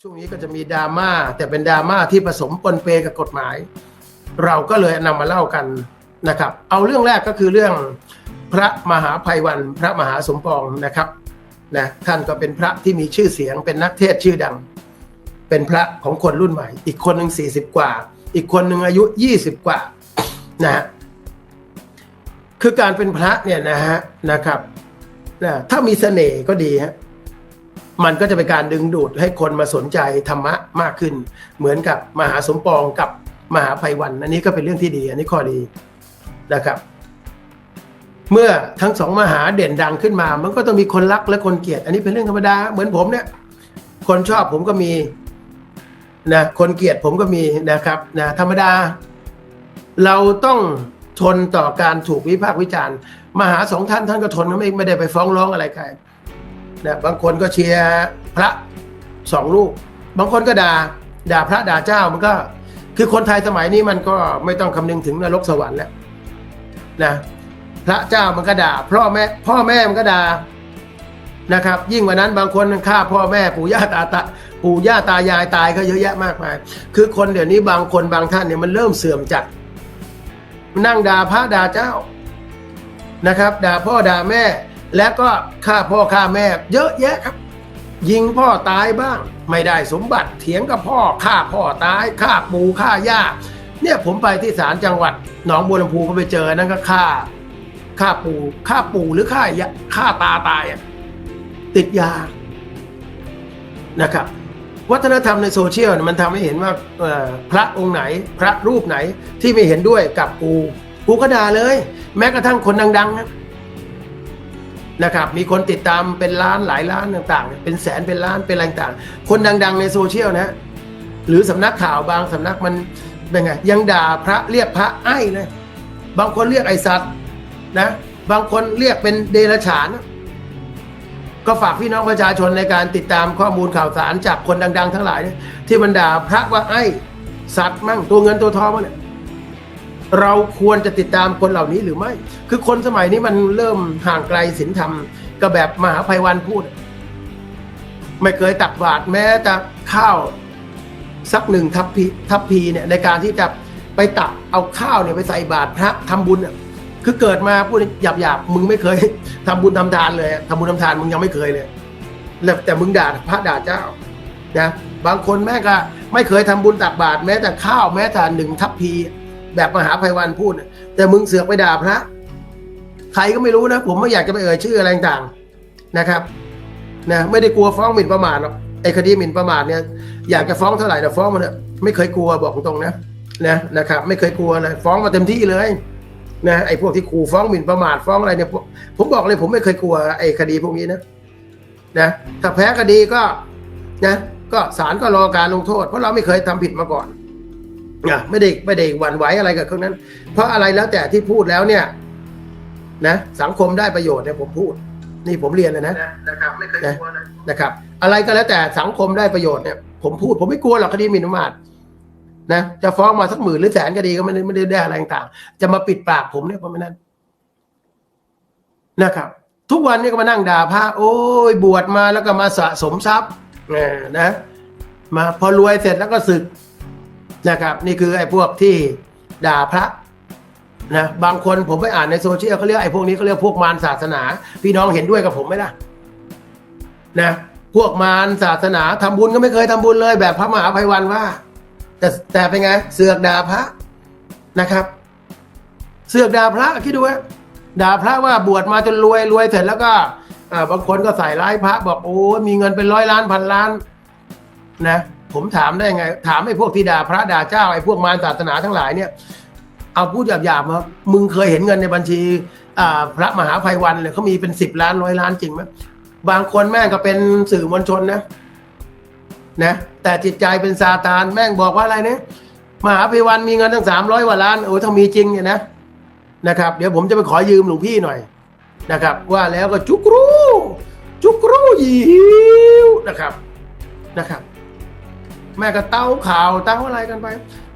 ช่วงนี้ก็จะมีดราม่าแต่เป็นดราม่าที่ผสมปนเปกับกฎหมาย เราก็เลยนำมาเล่ากันนะครับ เอาเรื่องแรกก็คือเรื่องพระมหาภัยวันพระมหาสมปองนะครับนะท่านก็เป็นพระที่มีชื่อเสียงเป็นนักเทศชื่อดัง เป็นพระของคนรุ่นใหม่ อีกคนหนึ่งสี่สิบกว่า อีกคนหนึ่งอายุยี่สิบกว่านะฮะคือการเป็นพระเนี่ยนะฮะนะครับนะถ้ามีเสน่ห์ก็ดีฮะ มันก็จะเป็นการดึงดูดให้คนมาสนใจธรรมะมากขึ้น เหมือนกับมหาสมปองกับมหาภัยวัน อันนี้ก็เป็นเรื่องที่ดี อันนี้ข้อดีนะครับ เมื่อทั้งสองมหาเด่นดังขึ้นมา มันก็ต้องมีคนรักและคนเกลียด อันนี้เป็นเรื่องธรรมดา เหมือนผมเนี่ย คนชอบผมก็มีนะคนเกลียดผมก็มีนะครับนะธรรมดา เราต้องทนต่อการถูกวิพากษ์วิจารณ์ มหาสองท่านท่านก็ทนไม่ไม่ได้ไปฟ้องร้องอะไรใคร นะบางคนก็เชียร์พระสองลูก บางคนก็ด่าด่าพระด่าเจ้ามันก็ คือคนไทยสมัยนี้มันก็ไม่ต้องคำนึงถึงนรกสวรรค์แล้วนะพระเจ้ามันก็ด่าพ่อแม่พ่อแม่มันก็ด่านะครับ ยิ่งกว่านั้นบางคนฆ่าพ่อแม่ปู่ย่าตาตาปู่ย่าตายายตายก็เยอะแยะมากมาย คือคนเดี๋ยวนี้บางคนบางท่านเนี่ยมันเริ่มเสื่อมจัดนั่งด่าพระด่าเจ้านะครับ ด่าพ่อด่าแม่ แล้วก็ฆ่าพ่อฆ่าแม่เยอะแยะครับ ยิงพ่อตายบ้าง ไม่ได้สมบัติเถียงกับพ่อฆ่าพ่อตายฆ่าปู่ฆ่าย่า เนี่ยผมไปที่ศาลจังหวัดหนองบัวลำพูก็ไปเจอนั่นก็ฆ่าฆ่าปู่ฆ่าปู่หรือฆ่ายะฆ่าตาตายติดยานะครับ วัฒนธรรมในโซเชียลมันทำให้เห็นว่าพระองค์ไหน พระรูปไหนที่ไม่เห็นด้วยกับกูกูก็ด่าเลย แม้กระทั่งคนดังๆนะ นะครับมีคนติดตามเป็นล้านหลายล้านต่างๆ เป็นแสนเป็นล้านเป็นอะไรต่างๆคนดัง ๆ ในโซเชียลนะหรือสำนักข่าวบางสำนักมันเป็นไงยังด่าพระเรียกพระไอ้เลยบางคนเรียกไอสัตว์นะบางคนเรียกเป็นเดรัจฉาน ก็ฝากพี่น้องประชาชนในการติดตามข้อมูลข่าวสารจากคนดัง ๆ ทั้งหลาย ที่มันด่าพระว่าไอ้สัตว์มั่งตัวเงินตัวทองมั่งเนี่ย เราควรจะติดตามคนเหล่านี้หรือไม่ คือคนสมัยนี้มันเริ่มห่างไกลศีลธรรมก็แบบมหาภัยวันพูด ไม่เคยตักบาตรแม้แต่ข้าวสักหนึ่งทัพพีทัพพีเนี่ยในการที่จะไปตักเอาข้าวเนี่ยไปใส่บาตรพระทำบุญเนี่ยคือเกิดมาพูดหยาบหยาบมึงไม่เคยทำบุญทำทานเลยทำบุญทำทานมึงยังไม่เคยเลยแล้วแต่มึงด่าพระด่าเจ้านะบางคนแม่ก็ไม่เคยทำบุญตักบาตรแม้แต่ข้าวแม้แต่หนึ่งทัพพี แบบมหาภัยวันพูด แต่มึงเสือกไปด่าพระใครก็ไม่รู้นะ ผมไม่อยากจะไปเอ่ยชื่ออะไรต่างๆนะครับนะไม่ได้กลัวฟ้องหมิ่นประมาทหรอกไอ้คดีหมิ่นประมาทเนี่ยอยากจะฟ้องเท่าไหร่แต่ฟ้องมันเถอะไม่เคยกลัวบอกตรงๆนะนะนะครับ ไม่เคยกลัวเลยฟ้องมาเต็มที่เลยนะไอ้พวกที่ขู่ฟ้องหมิ่นประมาทฟ้องอะไรเนี่ยผมผมบอกเลยผมไม่เคยกลัวไอ้คดีพวกนี้นะนะถ้าแพ้คดีก็นะก็ศาลก็รอการลงโทษ เพราะเราไม่เคยทำผิดมาก่อน อะไม่ได้ไม่ได้หวั่นไหวอะไรกับเครื่องนั้น เพราะอะไรแล้วแต่ที่พูดแล้วเนี่ย นะสังคมได้ประโยชน์เนี่ยผมพูด นี่ผมเรียนเลยนะนะครับไม่เคยกลัวนะนะครับ อะไรก็แล้วแต่สังคมได้ประโยชน์เนี่ยผมพูดผมไม่กลัวหรอกคดีหมิ่นประมาทนะจะฟ้องมาสักหมื่นหรือแสนคดีก็ไม่ได้ไม่ได้ได้อะไรต่างๆจะมาปิดปากผมเนี่ยผมไม่นั่นนะครับ ทุกวันนี้ก็มานั่งด่าพระโอ้ยบวชมาแล้วก็มาสะสมทรัพย์เออนะ มาพอรวยเสร็จแล้วก็สึก นะครับนี่คือไอ้พวกที่ด่าพระนะบางคนผมไปอ่านในโซเชียลเขาเรียกไอ้พวกนี้เขาเรียกพวกมารศาสนา พี่น้องเห็นด้วยกับผมไหมล่ะนะพวกมารศาสนาทำบุญก็ไม่เคยทำบุญเลย แบบพระมหาภัยวันว่า แต่แต่เป็นไง เสือกด่าพระนะครับ เสือกด่าพระคิดดูว่าด่าพระว่าบวชมาจนรวยรวยเสร็จแล้วก็บางคนก็ใส่ร้ายพระบอกโอ้มีเงินเป็นร้อยล้านพันล้านนะ ผมถามได้ไง ถามไอ้พวกที่ด่าพระด่าเจ้าไอ้พวกมารศาสนาทั้งหลายเนี่ย เอาพูดหยาบๆมามึงเคยเห็นเงินในบัญชีพระมหาภัยวันเลยเขามีเป็นสิบล้านร้อยล้านจริงไหมบางคนแม่งก็เป็นสื่อมวลชนนะนะแต่จิตใจเป็นซาตานแม่งบอกว่าอะไรเนี่ยมหาภัยวันมีเงินตั้งสามร้อยกว่าล้านโอ้ถ้ามีจริงเนี่ยนะนะครับ เดี๋ยวผมจะไปขอยืมหลวงพี่หน่อยนะครับ ว่าแล้วก็จุกรูจุกรูยิวนะครับนะครับ แม่ก็เต้าข่าวเต้าอะไรกันไป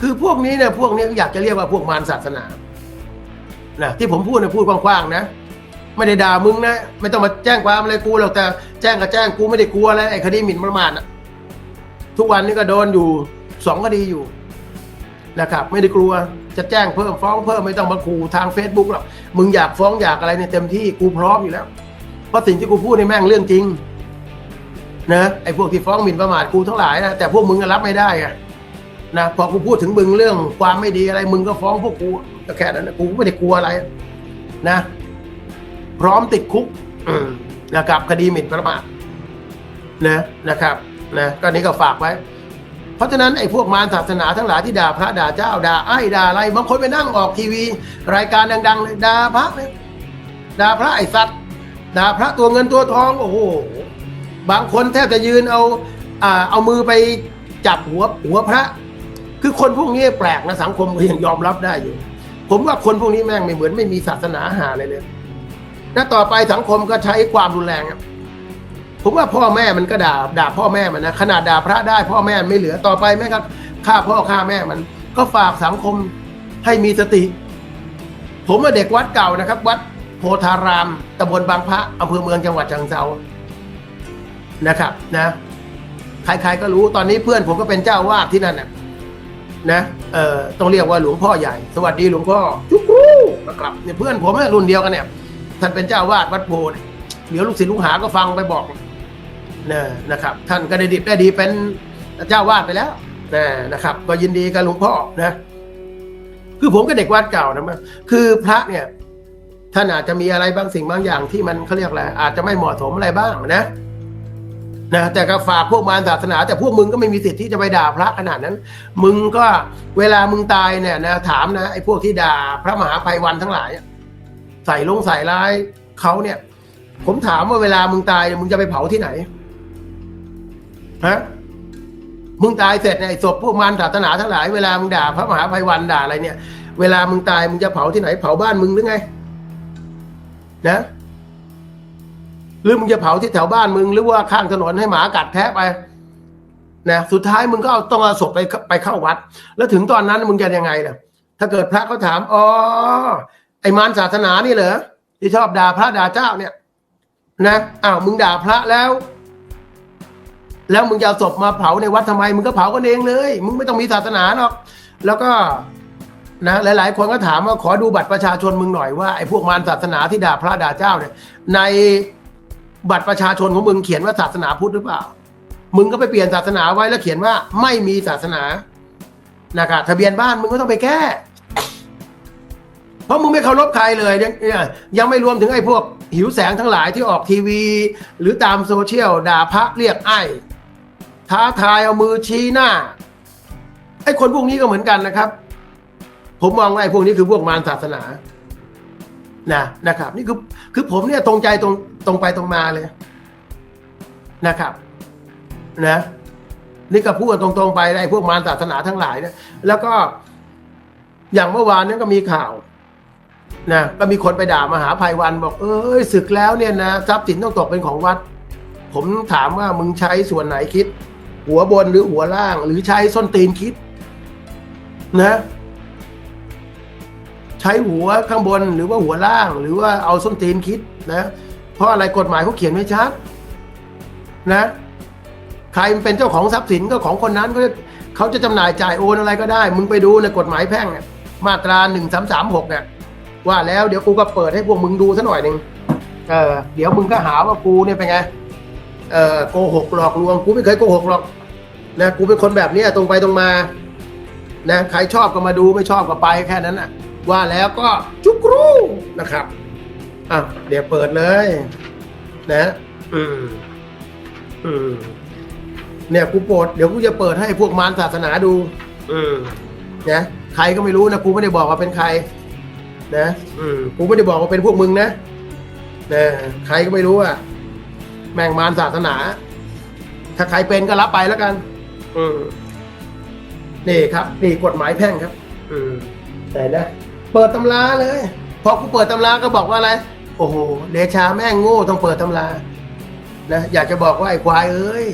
คือพวกนี้เนี่ยพวกนี้อยากจะเรียกว่าพวกมารศาสนานะที่ผมพูดเนี่ยพูดกว้างๆนะไม่ได้ด่ามึงนะไม่ต้องมาแจ้งความอะไรกูหรอกแต่แจ้งก็แจ้งกูไม่ได้กลัวอะไรไอ้คดีหมิ่นประมาทนะทุกวันนี้ก็โดนอยู่สองคดีอยู่นะครับไม่ได้กลัวจะแจ้งเพิ่มฟ้องเพิ่มไม่ต้องมาขู่ทาง Facebook หรอกมึงอยากฟ้องอยากอะไรเนี่ยเต็มที่กูพร้อมอยู่แล้วเพราะสิ่งที่กูพูดในแม่งเรื่องจริง นะไอ้พวกที่ฟ้องหมิ่นประมาทกูทั้งหลายนะแต่พวกมึงก็รับไม่ได้ไงนะพอกูพูดถึงมึงเรื่องความไม่ดีอะไรมึงก็ฟ้องพวกกูแค่นั้นะกูไม่ได้กลัวอะไรนะ พร้อมติดคุกนะครับคดีหมิ่นประมาทนะนะครับนะก็นี้ก็ฝากไว้ เพราะฉะนั้นไอ้พวกมารศาสนาทั้งหลายที่ด่าพระด่าเจ้าด่าไอ้ด่าอะไรบางคนไปนั่งออกทีวี รายการดังๆเลยด่าพระเนี่ยด่าพระไอ้สัตว์ด่าพระตัวเงินตัวทอง โอ้โห บางคนแทบจะยืนเอาอ่าเอามือไปจับหัวหัวพระ คือคนพวกนี้แปลกนะสังคมก็ยังยอมรับได้อยู่ ผมว่าคนพวกนี้แม่งไม่เหมือนไม่มีศาสนาหาเลยเลยแล้วต่อไปสังคมก็ใช้ความรุนแรงผมว่าพ่อแม่มันก็ด่าด่าพ่อแม่มันนะขนาดด่าพระได้พ่อแม่ไม่เหลือต่อไปแม่ก็ฆ่าพ่อฆ่าแม่มัน ก็ฝากสังคมให้มีสติ ผมว่าเด็กวัดเก่านะครับ วัดโพธารามตำบลบางพระอำเภอเมืองจังหวัดฉะเชิงเทรา นะครับนะใครๆก็รู้ตอนนี้เพื่อนผมก็เป็นเจ้าวาดที่นั่นน่ะนะเอ่อต้องเรียกว่าหลวงพ่อใหญ่ สวัสดีหลวงพ่อจุ๊กรูนะครับเนี่ยเพื่อนผมเนี่ยรุ่นเดียวกันเนี่ยท่านเป็นเจ้าวาดวัดโพธิ์เดี๋ยวลูกศิษย์ลูกหาก็ฟังไปบอกนะนะครับ ท่านก็ได้ดิบได้ดีเป็นเจ้าวาดไปแล้วนะนะครับ ก็ยินดีกับหลวงพ่อนะ คือผมก็เด็กวัดเก่านะมันคือพระเนี่ยท่านอาจจะมีอะไรบางสิ่งบางอย่างที่มันเขาเรียกอะไรอาจจะไม่เหมาะสมอะไรบ้างนะ นะแต่ก็ฝากพวกมารศาสนา แต่พวกมึงก็ไม่มีสิทธิ์ที่จะไปด่าพระขนาดนั้น มึงก็เวลามึงตายเนี่ยนะถามนะไอ้พวกที่ด่าพระมหาภัยวันทั้งหลาย ใส่ลงใส่ร้ายเขาเนี่ย ผมถามว่าเวลามึงตายมึงจะไปเผาที่ไหนฮะมึงตายเสร็จเนี่ยศพพวกมารศาสนาทั้งหลายเวลามึงด่าพระมหาภัยวันด่าอะไรเนี่ย เวลามึงตายมึงจะเผาที่ไหน เผาบ้านมึงหรือไง นะ หรือมึงจะเผาที่แถวบ้านมึง หรือว่าข้างถนนให้หมากัดแทะไปนะสุดท้ายมึงก็เอาต้องเอาศพไปไปเข้าวัด แล้วถึงตอนนั้นมึงจะยังไงล่ะ ถ้าเกิดพระเขาถามอ๋อไอ้มารศาสนานี่เหรอที่ชอบด่าพระด่าเจ้าเนี่ยนะอ้าวมึงด่าพระแล้ว แล้วมึงจะเอาศพมาเผาในวัดทำไม มึงก็เผากันเองเลย มึงไม่ต้องมีศาสนาหรอกแล้วก็นะหลาย ๆ คนก็ถามว่าขอดูบัตรประชาชนมึงหน่อยว่าไอ้พวกมารศาสนาที่ด่าพระด่าเจ้าเนี่ยใน บัตรประชาชนของมึงเขียนว่าศาสนาพุทธหรือเปล่า มึงก็ไปเปลี่ยนศาสนาไว้แล้วเขียนว่าไม่มีศาสนานะครับทะเบียนบ้านมึงก็ต้องไปแก้ เพราะมึงไม่เคารพใครเลยยังเนี่ยยังไม่รวมถึงไอ้พวกหิวแสงทั้งหลายที่ออกทีวี หรือตามโซเชียลด่าพระเรียกไอ้ท้าทายเอามือชี้หน้า ไอ้คนพวกนี้ก็เหมือนกันนะครับ ผมมองว่าไอ้พวกนี้คือพวกมารศาสนา นะนะครับ นี่คือคือผมเนี่ยตรงใจตรงตรงไปตรงมาเลยนะครับ นะนี่ก็พูดกันตรงๆไปไอ้พวกมารศาสนาทั้งหลายเนี่ยแล้วก็อย่างเมื่อวานนี้ก็มีข่าวนะก็มีคนไปด่ามหาภัยวันบอก เอ้ยศึกแล้วเนี่ยนะทรัพย์สินต้องตกเป็นของวัด ผมถามว่ามึงใช้ส่วนไหนคิด หัวบนหรือหัวล่าง หรือใช้ส้นตีนคิด นะ ใช้หัวข้างบนหรือว่าหัวล่าง หรือว่าเอาส้นตีนคิดนะเพราะอะไรกฎหมายเขาเขียนไว้ชัดนะใครเป็นเจ้าของทรัพย์สินก็ของคนนั้นก็เขาจะจำหน่ายจ่ายโอนอะไรก็ได้ มึงไปดูในกฎหมายแพ่งมาตราหนึ่งสามสามหกเนี่ยว่าแล้วเดี๋ยวกูก็เปิดให้พวกมึงดูซะหน่อยหนึ่งเออเดี๋ยวมึงก็หาว่ากูเนี่ยเป็นไงเออโกหกหลอกลวงกูไม่เคยโกหกหรอกนะกูเป็นคนแบบนี้ตรงไปตรงมานะใครชอบก็มาดูไม่ชอบก็ไปแค่นั้นน่ะ ว่าแล้วก็จุกรูนะครับอะเดี๋ยวเปิดเลย นะ อืม อืม เนี่ยกูโปรดเดี๋ยวกูจะเปิดให้พวกมารศาสนาดู อืมนะใครก็ไม่รู้นะกูไม่ได้บอกว่าเป็นใคร นะอืมกูไม่ได้บอกว่าเป็นพวกมึงนะนะใครก็ไม่รู้อะแม่งมารศาสนา ถ้าใครเป็นก็รับไปแล้วกัน อืมนี่ครับ นี่กฎหมายแพ่งครับ อืมแต่นะ เปิดตำราเลย พอกูเปิดตำราก็บอกว่าอะไร โอ้โหเดชาแม่งโง่ต้องเปิดตำรานะอยากจะบอกว่าไอ้ควายเอ้ย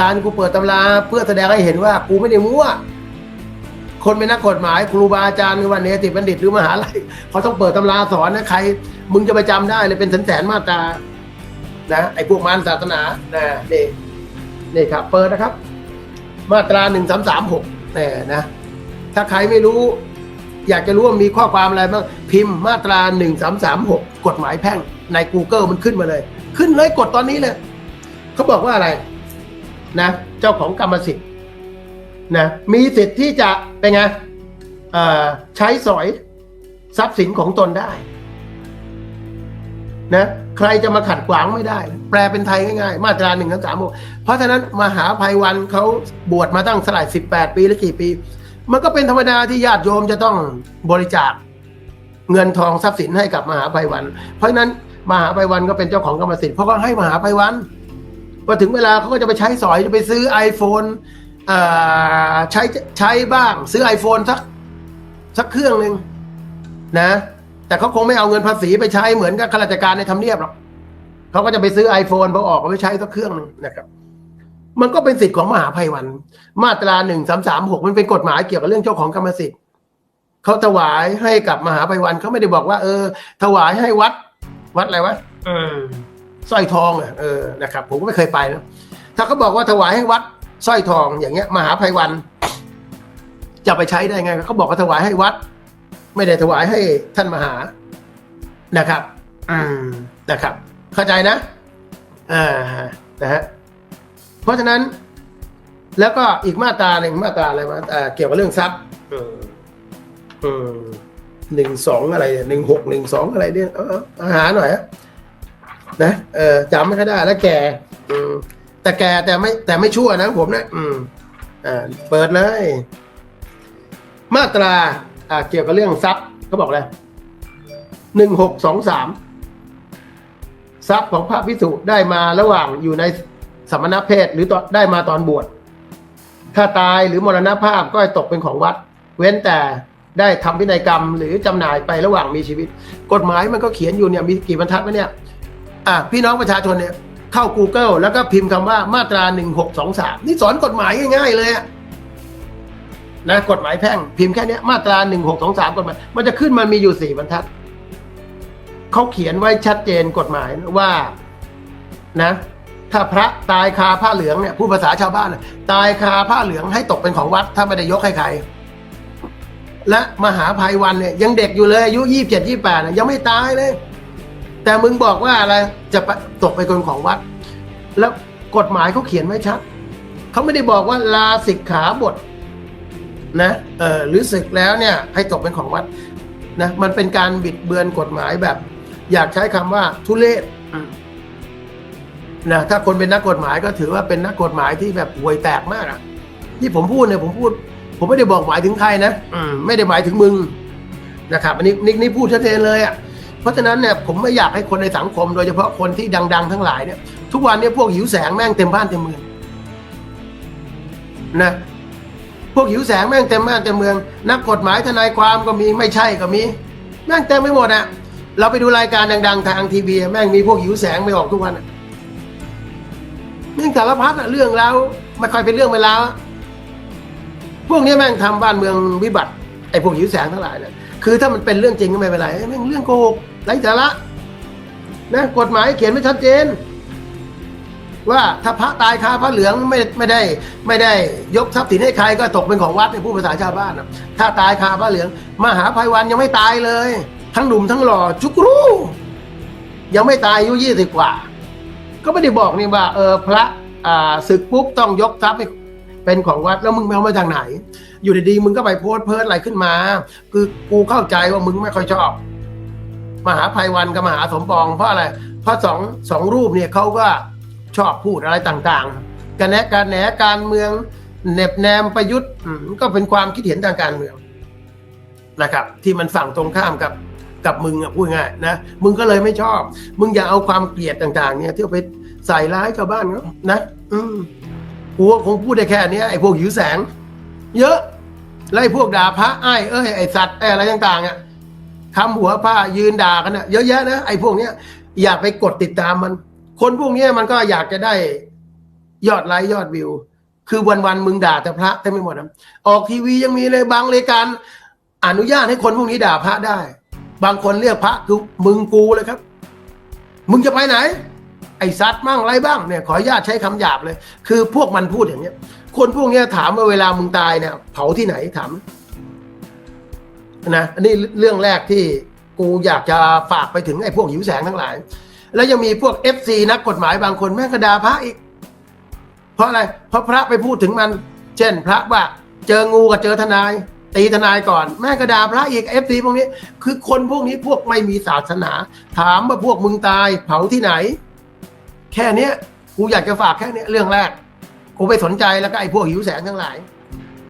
การกูเปิดตำราเพื่อแสดงให้เห็นว่ากูไม่ได้มั่วคนเป็นนักกฎหมายครูบาอาจารย์หรือว่าเนติบัณฑิตหรือมหาลัยเขาต้องเปิดตำราสอนนะใคร มึงจะไปจำได้เลยเป็นแสนแสนมาตรานะไอ้พวกมารศาสนานะนี่นี่ครับ เปิดนะครับ มาตราหนึ่งสามสามหกแต่นะ ถ้าใครไม่รู้ อยากจะรู้ว่ามีข้อความอะไรบ้างพิมพ์มาตราหนึ่งสามสามหกกฎหมายแพ่งใน Google มันขึ้นมาเลย ขึ้นเลยกดตอนนี้เลยเขาบอกว่าอะไรนะ เจ้าของกรรมสิทธิ์นะมีสิทธิ์ที่จะเป็นไงใช้สอยทรัพย์สินของตนได้นะใครจะมาขัดขวางไม่ได้ แปลเป็นไทยง่ายๆ มาตราหนึ่งสามหกเพราะฉะนั้นมหาภัยวันเขาบวชมาตั้งสลายสิบแปดปีหรือกี่ปี มันก็เป็นธรรมดาที่ญาติโยมจะต้องบริจาคเงินทองทรัพย์สินให้กับมหาภัยวัน เพราะฉะนั้นมหาภัยวันก็เป็นเจ้าของกรรมสิทธิ์เพราะก็ให้มหาภัยวันพอถึงเวลาเขาก็จะไปใช้สอยจะไปซื้อ iPhone ใช้ใช้บ้าง ซื้อ iPhone สักสักเครื่องหนึ่งนะ แต่เขาคงไม่เอาเงินภาษีไปใช้เหมือนกับข้าราชการในทำเนียบหรอกเขาก็จะไปซื้อ iPhone พอออกก็ไปใช้สักเครื่องหนึ่งนะครับ มันก็เป็นสิทธิ์ของมหาภัยวัน มาตราหนึ่งสามสามหกมันเป็นกฎหมายเกี่ยวกับเรื่องเจ้าของกรรมสิทธิ์เขาถวายให้กับมหาภัยวันเขาไม่ได้บอกว่า เออ ถวายให้วัด วัดอะไรวะเออสร้อยทองอะเออนะครับ ผมก็ไม่เคยไปนะถ้าเขาบอกว่าถวายให้วัดสร้อยทองอย่างเงี้ย มหาภัยวัน จะไปใช้ได้ไงเขาบอกว่าถวายให้วัด ไม่ได้ถวายให้ท่านมหานะครับ อืมนะครับ เข้าใจนะอ่านะฮะเพ ราะฉะนั้นแล้วก็อีกมาตราหนึ่งมาตราอะไรมาอ่าเกี่ยวกับเรื่องทรัพย์เออเออหนึ่งสองอะไรหนึ่งหกหนึ่งสองอะไรเนี่ยเอาเอาเอาหาหน่อยอะนะเออจำไม่ค่อยได้แล้วแกอืมแต่แกแต่ไม่แต่ไม่ชั่วนะผมนะอืมอ่าเปิดเลย มาตราอ่าเกี่ยวกับเรื่องทรัพย์เขาบอกอะไรหนึ่งหกสองสามทรัพย์ของพระพิสุได้มาระหว่างอยู่ใน สมณเพศหรือได้มาตอนบวช ถ้าตายหรือมรณภาพก็ตกเป็นของวัด เว้นแต่ได้ทำพินัยกรรม หรือจำหน่ายไประหว่างมีชีวิต กฎหมายมันก็เขียนอยู่เนี่ยมีกี่บรรทัดไหมเนี่ยอะพี่น้องประชาชนเนี่ยเข้า Google แล้วก็พิมพ์คำว่ามาตราหนึ่งหกสองสามนี่สอนกฎหมายง่ายๆเลยนะกฎหมายแพ่งพิมพ์แค่นี้มาตราหนึ่งหกสองสามกฎหมาย มันจะขึ้นมันมีอยู่สี่บรรทัดเขาเขียนไว้ชัดเจนกฎหมายว่านะ ถ้าพระตายคาผ้าเหลืองเนี่ยผู้ภาษาชาวบ้าน ตายคาผ้าเหลืองให้ตกเป็นของวัดถ้าไม่ได้ยกให้ใคร และมหาภัยวันเนี่ยยังเด็กอยู่เลยอายุยี่สิบเจ็ดยี่แปดยังไม่ตายเลย แต่มึงบอกว่าอะไรจะตกไปคนของวัด แล้วกฎหมายเขาเขียนไว้ชัดเขาไม่ได้บอกว่าลาสิกขาบทนะเออหรือศึกแล้วเนี่ยให้ตกเป็นของวัดนะมันเป็นการบิดเบือนกฎหมายแบบ อยากใช้คำว่าทุเลศ นะถ้าคนเป็นนักกฎหมายก็ถือว่าเป็นนักกฎหมายที่แบบห่วยแตกมากอะที่ผมพูดเนี่ยผมพูด ผมไม่ได้บอกหมายถึงใครนะอืมไม่ได้หมายถึงมึงนะครับอันนี้นี่นี่พูดชัดเจนเลยอะเพราะฉะนั้นเนี่ยผมไม่อยากให้คนในสังคม โดยเฉพาะคนที่ดัง ๆ ทั้งหลายเนี่ยทุกวันเนี่ยพวกหิวแสงแม่งเต็มบ้านเต็มเมืองนะพวกหิวแสงแม่งเต็มบ้านเต็มเมือง นักกฎหมายทนายความก็มีไม่ใช่ก็มีแม่งเต็มไปหมดอะเราไปดูรายการดัง ๆ ทางทีวีแม่งมีพวกหิวแสงไม่ออกทุกวันอะ แม่งสารพัดอะเรื่องแล้วไม่ค่อยเป็นเรื่องเวลาวพวกนี้แม่งทำบ้านเมืองวิบัติไอ้พวกหิวแสงทั้งหลายเนี่ยคือถ้ามันเป็นเรื่องจริงก็ไม่เป็นไรแม่งเรื่องโกหกไร้สาระนะกฎหมายเขียนไว้ชัดเจน ว่าถ้าพระตายคาพระเหลืองไม่ไม่ได้ ไม่ได้ยกทรัพย์สินให้ใครก็ตกเป็นของวัดในผู้ภาษาชาวบ้านนะถ้าตายคาพระเหลือง มหาภัยวันยังไม่ตายเลย ทั้งหนุ่มทั้งหล่อจุกรูยังไม่ตายอายุยี่สิบกว่า ก็ไม่ได้บอกนี่ว่า เออพระอ่าศึกปุ๊บต้องยกทรัพย์ให้เป็นของวัดแล้วมึงไปเอามาจากไหน อยู่ดีๆมึงก็ไปโพสต์เพิร์ดอะไรขึ้นมา คือกูเข้าใจว่ามึงไม่ค่อยชอบมหาภัยวันกับมหาสมปองเพราะอะไร เพราะสองสองรูปเนี่ยเขาก็ชอบพูดอะไรต่างๆกันแนการแหนการเมืองเน็บแนมประยุทธ์ก็เป็นความคิดเห็นทางการเมืองนะครับ ที่มันฝั่งตรงข้ามกับ กับมึงอะพูดง่ายนะมึงก็เลยไม่ชอบ มึงอย่าเอาความเกลียดต่างๆ เนี่ยที่ไปใส่ร้ายชาวบ้านเขานะอืมกูคงพูดได้แค่นี้ไอ้พวกหิวแสง เยอะแล้วไอ้พวกด่าพระไอ้เอ้ยไอ้สัตว์ไอ้อะไรต่างๆอะทำหัวผ้ายืนด่ากันนะเยอะแยะนะไอ้พวกเนี้ยอยากไปกดติดตามมัน คนพวกเนี้ยมันก็อยากจะได้ยอดไลค์ยอดวิว คือวันๆมึงด่าแต่พระเต็มไปหมดนะออกทีวียังมีเลยบางรายการอนุญาตให้คนพวกนี้ด่าพระได้ บางคนเรียกพระคือมึงกูเลยครับ มึงจะไปไหน ไอ้สัตว์มั่งอะไรบ้างเนี่ย ขออนุญาตใช้คำหยาบเลย คือพวกมันพูดอย่างเนี้ยคคนพวกเนี้ยถามว่าเวลามึงตายเนี่ย เผาที่ไหนถามนะอันนี้เรื่องแรกที่กูอยากจะฝากไปถึงไอ้พวกหิวแสงทั้งหลาย แล้วยังมีพวกเอฟซีนักกฎหมายบางคนแม่งกระดาพระอีก เพราะอะไร เพราะพระไปพูดถึงมัน เช่น พระว่า เจองูกับเจอทนาย ตีทนายก่อนแม่กระดาพระเอกเอฟซีพวกนี้ คือคนพวกนี้พวกไม่มีศาสนา ถามว่าพวกมึงตายเผาที่ไหน แค่เนี้ยกูอยากจะฝากแค่เนี้ยเรื่องแรกกูไปสนใจแล้วก็ไอ้พวกหิวแสงทั้งหลาย